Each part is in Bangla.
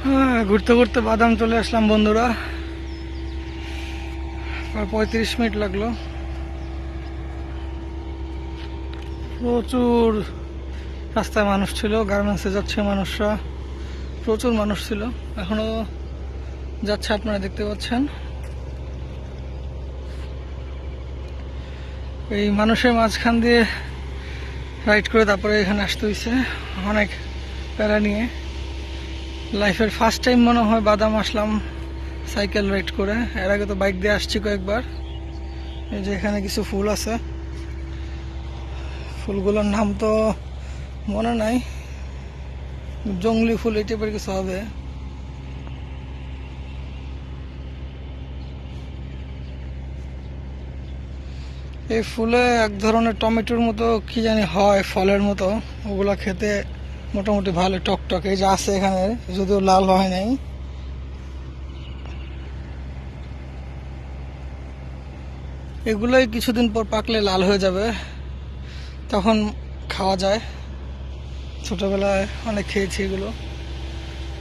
ঘুরতে ঘুরতে বাদাম চলে আসলাম বন্ধুরা। পঁয়ত্রিশ মিনিট লাগল। প্রচুর রাস্তায় মানুষ ছিল গার্মেন্টসে যাচ্ছে মানুষরা। প্রচুর মানুষ ছিল। এখনও যাচ্ছে আপনারা দেখতে পাচ্ছেন। এই মানুষের মাঝখান দিয়ে রাইড করে তারপরে এখানে আসতে হয়েছে অনেক প্যারা নিয়ে। লাইফের ফার্স্ট টাইম মনে হয় বাদাম আসলাম সাইকেল রাইড করে। এর আগে তো বাইক দিয়ে আসছি কয়েকবার। এই যে এখানে কিছু ফুল আছে। ফুলগুলোর নাম তো মনে নাই। জঙ্গলি ফুল এই টাইপের কিছু হবে। এই ফুলে এক ধরনের টমেটোর মতো, কি জানি হয়, ফলের মতো। ওগুলা খেতে মোটামুটি ভালো টকটক, এই যে আছে এখানে, যদিও লাল হয় নাই। এগুলোই কিছুদিন পর পাকলে লাল হয়ে যাবে। তখন খাওয়া যায়। ছোটবেলায় অনেক খেয়েছি এগুলো।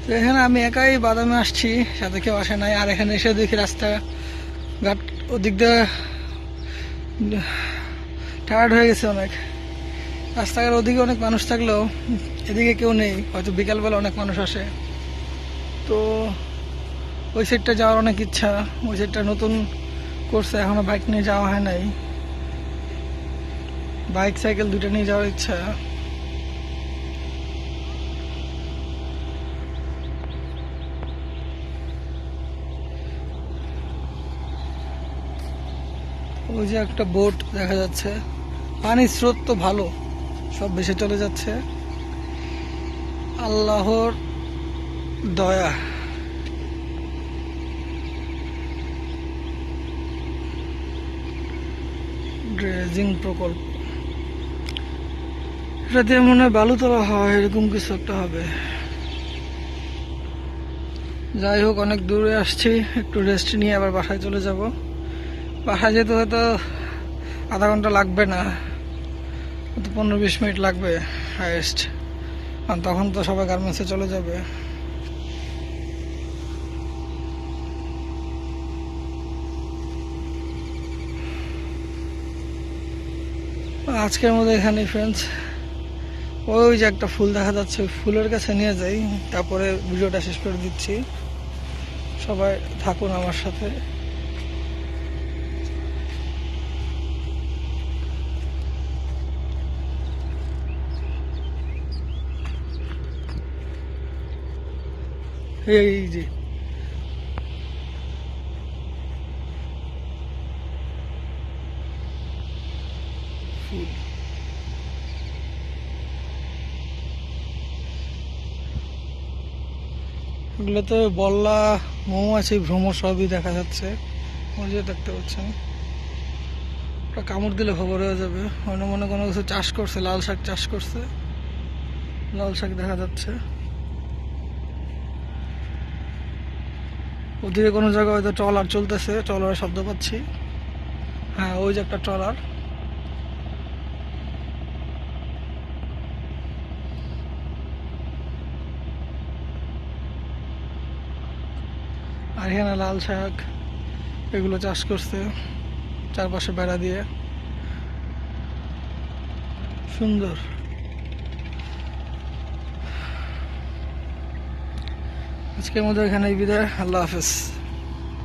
তো এখানে আমি একাই বাদামে আসছি, সাথে কেউ আসে নাই। আর এখানে এসে দেখি রাস্তা ঘাট ওদিক দিয়ে টায়ার্ড হয়ে গেছে অনেক। রাস্তাঘাট ওদিকে অনেক মানুষ থাকলেও এদিকে কেউ নেই। হয়তো বিকালবেলা অনেক মানুষ আসে। তো ওই সাইডটা যাওয়ার অনেক ইচ্ছা। ওই সাইডটা নতুন করছে এখনও বাইক নিয়ে যাওয়া হয় নাই। বাইক সাইকেল দুটো নিয়ে যাওয়ার ইচ্ছা। ওই যে একটা বোট দেখা যাচ্ছে। পানির স্রোত তো ভালো। সব ভেসে চলে যাচ্ছে। আল্লাহর দয়া। ড্রেজিং প্রকল্প। এটা দিয়ে মনে হয় বালু তোলা হয়, এরকম কিছু একটা হবে। যাই হোক, অনেক দূরে আসছি, একটু রেস্ট নিয়ে আবার বাসায় চলে যাব। বাসায় যেতে হয়তো আধা ঘণ্টা লাগবে না। হয়তো পনেরো বিশ মিনিট লাগবে হায়েস্ট আর তখন তো সবাই গার্মেন্টসে চলে যাবে। আজকের মধ্যে এখানে ফ্রেন্ডস ওই যে একটা ফুল দেখা যাচ্ছে, ওই ফুলের কাছে নিয়ে যাই। তারপরে ভিডিওটা শেষ করে দিচ্ছি। সবাই থাকুন আমার সাথে। এই যে। ফুল এগুলোতে বল্লা, মৌমাছি, ভ্রমর সবই দেখা যাচ্ছে। ওই যে দেখতে পাচ্ছেন। ওটা কামড় দিলে খবর হয়ে যাবে। অন্য মনে কোনো কিছু চাষ করছে, লাল শাক চাষ করছে। লাল শাক দেখা যাচ্ছে। ওদিকে কোনো জায়গায় হয়তো ট্রলার চলতেছে, ট্রলারের শব্দ পাচ্ছি। হ্যাঁ ওই যে একটা ট্রলার। আর এখানে লাল শাক, এগুলো চাষ করছে, চারপাশে বেড়া দিয়ে। সুন্দর। আজকের মধ্যে এখানে বিদায় আল্লাহ হাফেজ